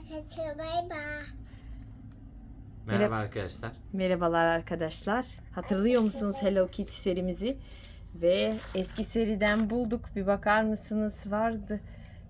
arkadaşlar bay bay. Merhaba arkadaşlar. Merhabalar arkadaşlar. Hatırlıyor musunuz Hello Kitty serimizi? Ve eski seriden bulduk. Bir bakar mısınız? Vardı.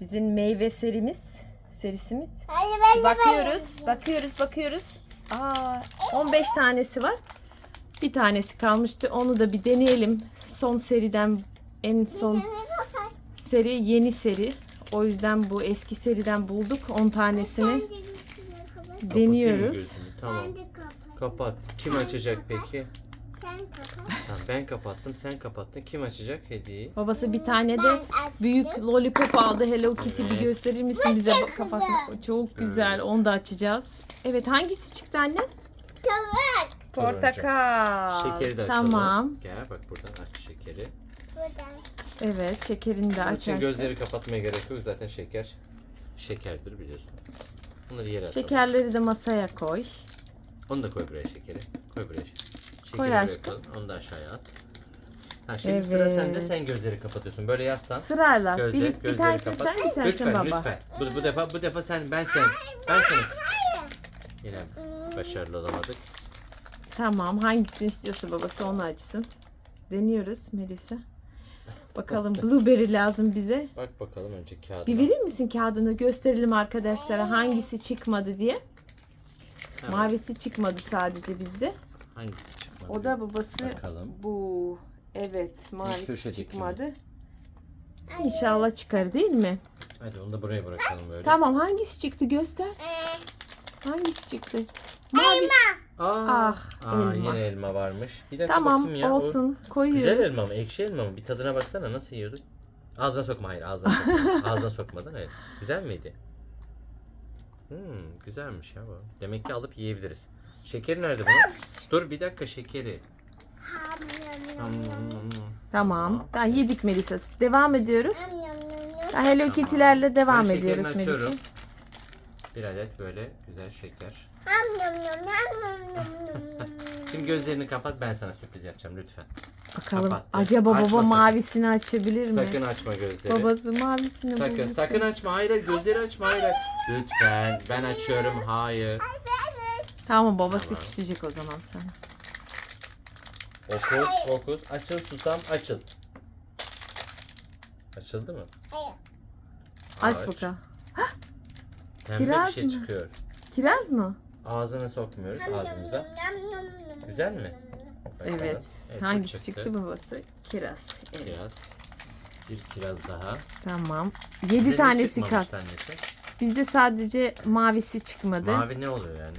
Bizim meyve serimiz. Serisimiz. Hadi ben de Bakıyoruz, bakıyoruz, bakıyoruz. Aa, 15 tanesi var. Bir tanesi kalmıştı. Onu da bir deneyelim. Son seriden en son seri yeni seri. O yüzden bu eski seriden bulduk 10 tanesini. Kapatayım Deniyoruz. gözünü. Tamam. Ben de kapat. Kapat. Kim açacak peki? Sen kapat. Tamam, ben kapattım, sen kapattın. Kim açacak hediyeyi? Babası bir tane de Ben açtım. büyük lollipop aldı. Hello Kitty bir Evet. gösterir misin bize bak kafasına? Çok güzel. Evet. Onu da açacağız. Evet hangisi çıktı anne? Tavuk. Portakal. Şekeri de açalım. Tamam. Gel bak buradan aç şekeri. Buradan. Evet şekerini de Bunun için açar. gözleri kapatmaya gerek yok. Zaten şeker şekerdir biliyorsun. Bunları yere atalım. Şekerleri de masaya koy. Onu da koy buraya şekeri. Koy buraya. Şekeri Koy buraya aşkım. Onu da aşağıya at. Ha, şimdi sıra Evet. sende. Sen gözleri kapatıyorsun. Böyle yaslan. Sırayla. Gözle- bir, bir gözleri tanesi kapat. sen bir tanesi Lütfen, baba. lütfen. Bu, bu defa bu defa sen ben sen. Ben sen. Yine başarılı olamadık. Tamam hangisini istiyorsa babası onu açsın. Deniyoruz Melisa. Bakalım blueberry lazım bize. Bak bakalım önce kağıdına. Bir verir misin kağıdını gösterelim arkadaşlara hangisi çıkmadı diye. Hemen. Mavisi çıkmadı sadece bizde. Hangisi çıkmadı? O da babası Bakalım. bu. Evet mavisi köşedeki çıkmadı. İnşallah çıkar değil mi? Hadi onu da buraya bırakalım böyle. Tamam hangisi çıktı göster. Ee, Hangisi çıktı? Mavi. Aa, Ah, aa, elma. yine elma varmış. Bir dakika Tamam bakayım ya. o- olsun koyuyoruz. Güzel elma mı? Ekşi elma mı? Bir tadına baksana nasıl yiyorduk? Ağzına sokma hayır ağzına sokma. ağzına sokmadan evet. Güzel miydi? Hmm, güzelmiş ya bu. Demek ki alıp yiyebiliriz. Şekeri nerede bunun? Dur bir dakika şekeri. ham, nom, nom, nom. Tamam. Daha yedik Melisa. Devam ediyoruz. yam, yam, yam, yam. Daha Hello Kitty'lerle devam Ben ediyoruz şekerini Melisa. açıyorum. Bir adet böyle güzel şeker. Şimdi gözlerini kapat ben sana sürpriz yapacağım lütfen. Bakalım Kapattı. acaba baba Açma sakın. mavisini açabilir mi? Sakın açma gözleri. Babası mavisini Sakın bulursa. sakın açma. Hayır hayır gözleri açma hayır. hayır. Lütfen ben açıyorum. Hayır. Tamam babası Tamam. küçücük o zaman sana. Fokus fokus. Açıl susam açıl. Açıldı mı? Hayır. Aç bakalım. Pembe Kiraz bir şey mı? çıkıyor. Kiraz mı? Ağzına sokmuyoruz ağzımıza. Güzel mi? Bakalım. Evet. bu Hangisi çıktı? babası? Kiraz. Evet. Kiraz. Bir kiraz daha. Tamam. Bize 7 ne tanesi kal. annesi? Bizde sadece mavisi çıkmadı. Mavi ne oluyor yani?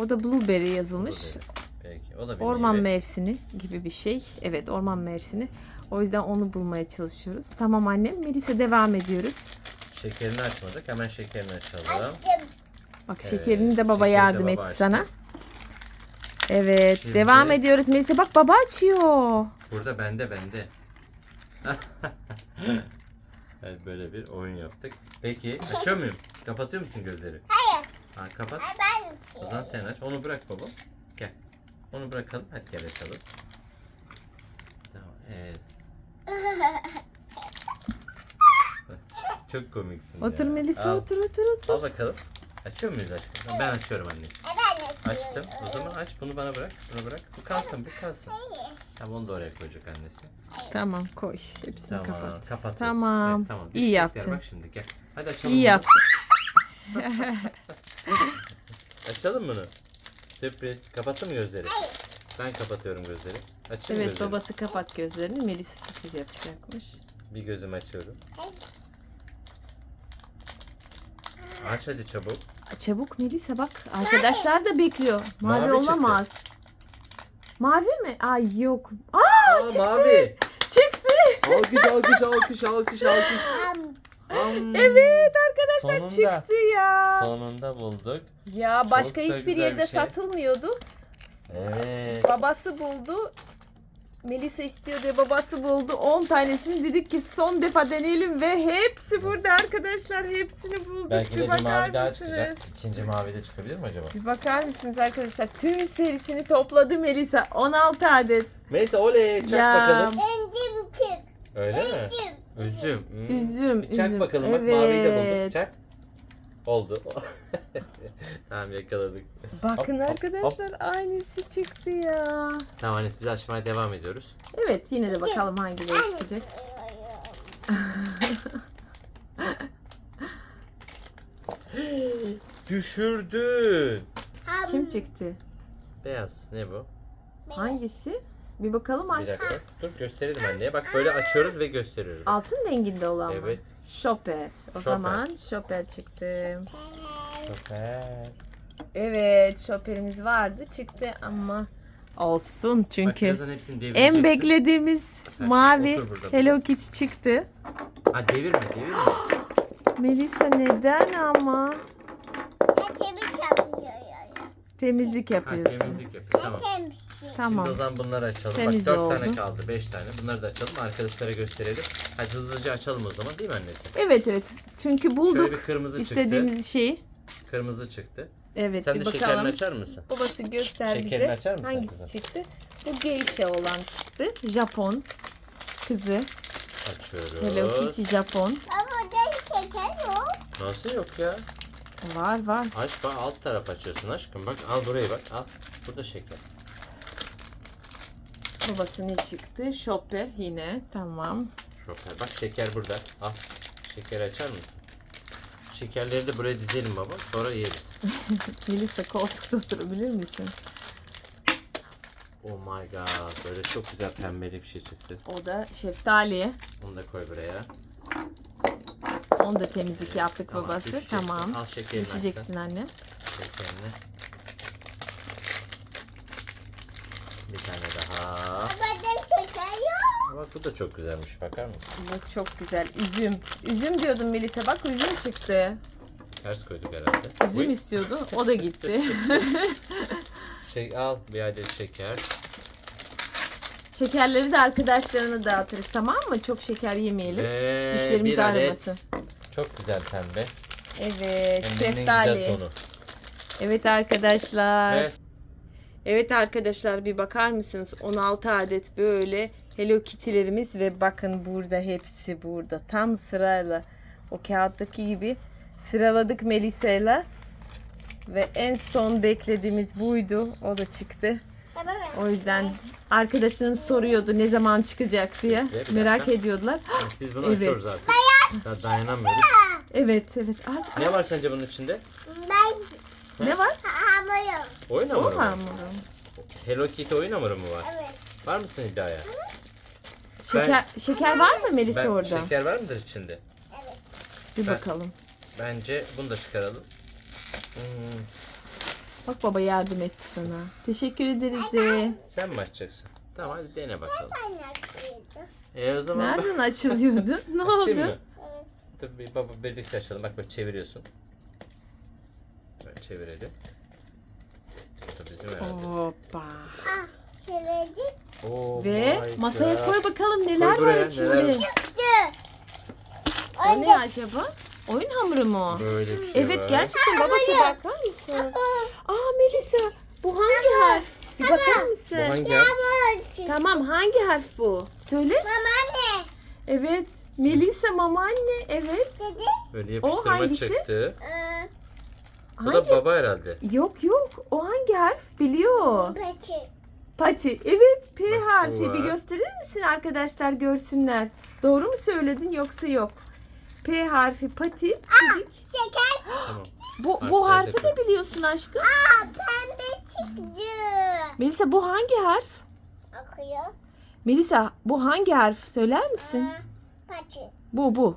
O da blueberry yazılmış. Blueberry. Peki. O da bir Orman meyve. mersini gibi bir şey. Evet orman mersini. O yüzden onu bulmaya çalışıyoruz. Tamam annem. Melisa devam ediyoruz. Şekerini açmadık. Hemen şekerini açalım. Açtım. Bak Evet, şekerini de baba şekeri de yardım baba etti açtı. sana. Evet Şimdi- devam ediyoruz. Melisa bak baba açıyor. Burada bende bende. evet böyle bir oyun yaptık. Peki açıyor muyum? Kapatıyor musun gözleri? Hayır. Ha, kapat. Ay, Ben O zaman sen aç. Onu bırak baba. Gel. Onu bırakalım. Hadi gel açalım. Tamam. Evet. Çok komiksin Otur ya. Melisa Al. otur otur otur. Al bakalım. Açıyor muyuz aşkım? Ben açıyorum anne. Ben Açtım. O zaman aç. Bunu bana bırak. Bunu bırak. Bu kalsın. Bu kalsın. Tamam onu da oraya koyacak annesi. Tamam koy. Hepsini Tamam. kapat. Kapatıyoruz. Tamam. Evet, tamam. İyi Düşecekler. yaptın. Bak şimdi gel. Hadi açalım. İyi bunu. yaptın. Açalım bunu. Sürpriz. Kapattın mı gözleri? Ben kapatıyorum gözleri. Açayım Evet gözleri. babası kapat gözlerini. Melisa sürpriz yapacakmış. Bir gözümü açıyorum. Aç hadi çabuk. Çabuk Melisa bak. Arkadaşlar da bekliyor. Mavi, Mavi çıktı. olamaz. Mavi mi? Ay yok. Aa Aa, mavi. çıktı. Alkış alkış alkış alkış alkış. Am. Evet arkadaşlar Sonunda. çıktı ya. Sonunda bulduk. Ya başka Çok hiçbir yerde şey. satılmıyordu. Evet. Babası buldu. Melisa istiyor diye babası buldu. 10 tanesini dedik ki son defa deneyelim ve hepsi burada arkadaşlar. Hepsini bulduk. Belki de bir bakar mavi daha mısınız? çıkacak. İkinci mavi de çıkabilir mi acaba? Bir bakar mısınız arkadaşlar? Tüm serisini topladı Melisa. 16 adet. Neyse oley çak Ya. bakalım. Encim çık. Öyle mi? Encim. Üzüm. Hmm. Üzüm, Bir çak üzüm. bakalım bak maviyi de bulduk. Evet. Çak. Oldu. tamam yakaladık. Bakın Hop, hop, arkadaşlar aynısı çıktı ya. Tamam annesi biz açmaya devam ediyoruz. Evet yine de bakalım hangileri çıkacak. Düşürdün. Kim çıktı? Beyaz. Ne bu? Hangisi? Bir bakalım Bir aç. dakika. Dur gösterelim anneye. Bak böyle açıyoruz ve gösteriyoruz. Altın renginde olan mı? Evet. Shopper. O Shopper. zaman Shopper çıktı. Süper. Evet Shopper'imiz vardı çıktı ama olsun çünkü hepsini devireceksin. en beklediğimiz Sen mavi otur burada. Hello Kitty çıktı. Ha devirme devirme. Melisa neden ama Temiz yapıyor. temizlik Ha yapıyorsun. temizlik yapıyor. Tamam. Tamam. Şimdi o zaman bunları açalım. Temiz Bak 4 oldu. tane kaldı. 5 tane. Bunları da açalım. Arkadaşlara gösterelim. Hadi hızlıca açalım o zaman değil mi annesi? Evet evet çünkü bulduk Şöyle bir kırmızı istediğimiz şeyi. Kırmızı çıktı. Evet Sen de bir şekerini bakalım. açar mısın? Babası göster Şekerini bize açar mısın hangisi kızım? çıktı. Bu geisha olan çıktı. Japon kızı. Hello Açıyoruz. Kitty Japon. Ama da şeker yok. Nasıl yok ya? Var var. Aç bak alt taraf açıyorsun aşkım. Bak al burayı bak al. Burada şeker. Babası ne çıktı? Shopper yine. Tamam. Şoker. Bak şeker burada. Al. Şekeri açar mısın? Şekerleri de buraya dizelim baba. Sonra yeriz. Melisa koltukta oturabilir misin? Oh my god. Böyle çok güzel pembeli bir şey çıktı. O da şeftali. Onu da koy buraya. Onu da temizlik yaptık Tamam, babası. düşeceksin. Tamam. Al şekerini Düşeceksin anne. Şekerini. Bir tane daha. Da şeker yok. Bak bu da çok güzelmiş. Bakar mısın? Bu çok güzel. Üzüm. Üzüm diyordum Melisa. Bak üzüm çıktı. Ters koyduk herhalde. Üzüm Uy. istiyordu. O da gitti. Şey, al bir adet şeker. Şekerleri de arkadaşlarına dağıtırız tamam mı? Çok şeker yemeyelim. Ve Dişlerimiz bir adet ağrımasın. çok güzel pembe. Evet. Şeftali. tonu. Evet arkadaşlar. Ve Evet arkadaşlar bir bakar mısınız? 16 adet böyle Hello Kitty'lerimiz ve bakın burada hepsi burada. Tam sırayla o kağıttaki gibi sıraladık Melisa'yla. Ve en son beklediğimiz buydu. O da çıktı. O yüzden arkadaşlarım soruyordu ne zaman çıkacak diye. Bekle, bir Merak dakika. ediyorlar. Evet, biz bunu Evet. açıyoruz artık. Daha dayanamıyoruz. Evet evet. Aa, Ne var sence bunun içinde? Ben ne var? hamurum. Oyun hamuru mu? hamuru. Hello Kitty oyun hamuru mu var? Evet. Var mısın iddiaya? Şeker, şeker var mı Melisa Ben, orada? şeker var mıdır içinde? Evet. Bir Ben- bakalım. Bence bunu da çıkaralım. Hmm, Bak baba yardım etti sana. Teşekkür ederiz de. sen mi açacaksın? Tamam hadi dene bakalım. Kaynatıydı. E o zaman Nereden açılıyordu? Ne Açayım oldu? mı? Evet. Dur bir baba birlikte açalım. Bak böyle çeviriyorsun. Böyle çevirelim. Bu da bizim herhalde. Hoppa. Ah çevirdik. Oh Ve my masaya God. koy bakalım neler var buraya, içinde. neler var? Çıktı. O ne acaba? Oyun hamuru mu? Böyle bir şey Evet var. gerçekten babası bakar mısın? Aa Melisa bu hangi harf? Bir bakar Bu mısın? hangi çıktı. Tamam hangi harf bu? Söyle. Mama ne? Evet. Melisa mama anne. Evet. Dedi. Böyle yapıştırma hangisi? çıktı. Ee, Bu Hangi? da baba herhalde. Yok yok. O hangi harf? Biliyor. peki. Pati. Evet P Bak, harfi. Bir var. gösterir misin arkadaşlar görsünler. Doğru mu söyledin yoksa yok? P harfi pati. dedik. Şeker. Tamam. Bu, Harfleri bu de harfi de biliyorsun aşkım. Aa pembe çıktı. Melisa bu hangi harf? Okuyor. Melisa bu hangi harf söyler misin? Aa, pati. Bu bu.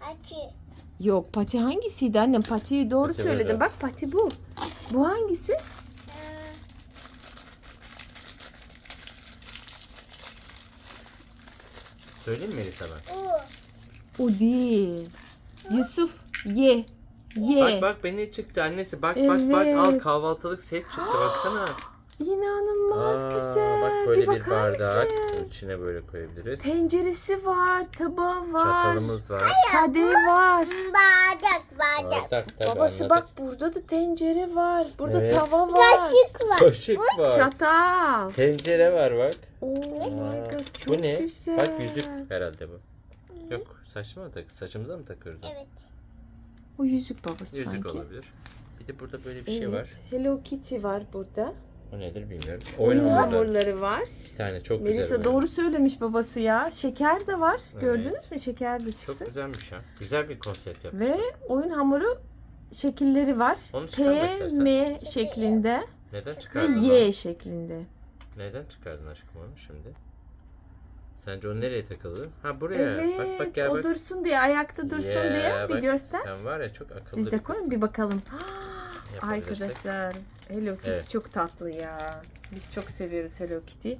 Pati. Yok pati hangisiydi annem? Patiyi doğru Pati söyledin. böyle. Bak pati bu. Bu hangisi? Ee, Söyleyeyim mi Melisa ben? O değil. Yusuf ye. Ye. Bak bak beni çıktı annesi. Bak bak bak Evet. al kahvaltılık set çıktı baksana. İnanılmaz Aa, güzel. Bak böyle bir, bakar bardak. mısın? İçine böyle koyabiliriz. Tenceresi var, tabağı var, Çatalımız var. kadehi var. Bardak bardak. Bardak tabii Babası anladık. bak burada da tencere var. Burada Evet. tava var. Kaşık var. Kaşık var. Çatal. Tencere var bak. Oh Aa, god çok bu ne? güzel. Bak yüzük herhalde bu. Yok saçma mı tak? Saçımıza mı takıyoruz? Evet. O yüzük babası Yüzük sanki. olabilir. Bir de burada böyle bir şey Evet. var. Hello Kitty var burada. O nedir bilmiyorum. Oyun Oyun hamurları. hamurları var. Bir tane çok güzel. Melisa oyun. doğru söylemiş babası ya. Şeker de var. Evet. Gördünüz mü? Şeker de Çok çıktı. güzelmiş ya. Güzel bir konsept yapmış. Ve oyun hamuru şekilleri var. Onu çıkarma P, istersen. M şeklinde Neden ve çıkardın? onu? Y şeklinde. Neden çıkardın aşkım onu şimdi? Sence o nereye takıldı? Ha buraya. Evet, bak bak gel o bak. dursun diye, ayakta dursun Yeah, diye bir bak, göster. Sen var ya çok akıllı Siz de bir koyun kızsın. bir bakalım. Yapabilirsek. Arkadaşlar Hello Kitty Evet. çok tatlı ya. Biz çok seviyoruz Hello Kitty.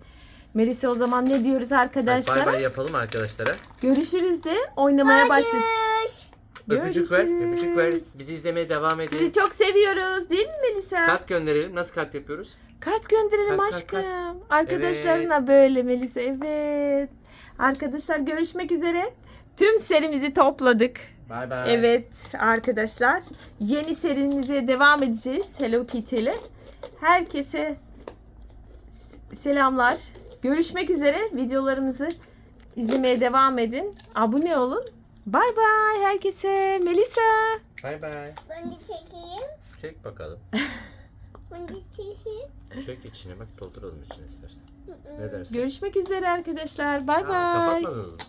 Melisa o zaman ne diyoruz Hadi arkadaşlar? bay bay yapalım arkadaşlara. Görüşürüz de oynamaya başlıyoruz. Öpücük ver, öpücük ver. Bizi izlemeye devam edin. Sizi çok seviyoruz değil mi Melisa? Kalp gönderelim. Nasıl kalp yapıyoruz? Kalp gönderelim Kalp, kalp, aşkım. Arkadaşlarına böyle Melisa evet. Arkadaşlar görüşmek üzere. Tüm serimizi topladık. Bay bay. Evet arkadaşlar yeni serimize devam edeceğiz Hello Kitty ile. Herkese selamlar. Görüşmek üzere. Videolarımızı izlemeye devam edin. Abone olun. Bay bay herkese. Melisa. Bay bay. Bunu çekeyim. Çek bakalım. Bunu çekeyim. Çek içine bak dolduralım içine istersen. Ne dersin? Görüşmek üzere arkadaşlar. Bay bay. Kapatmadınız mı?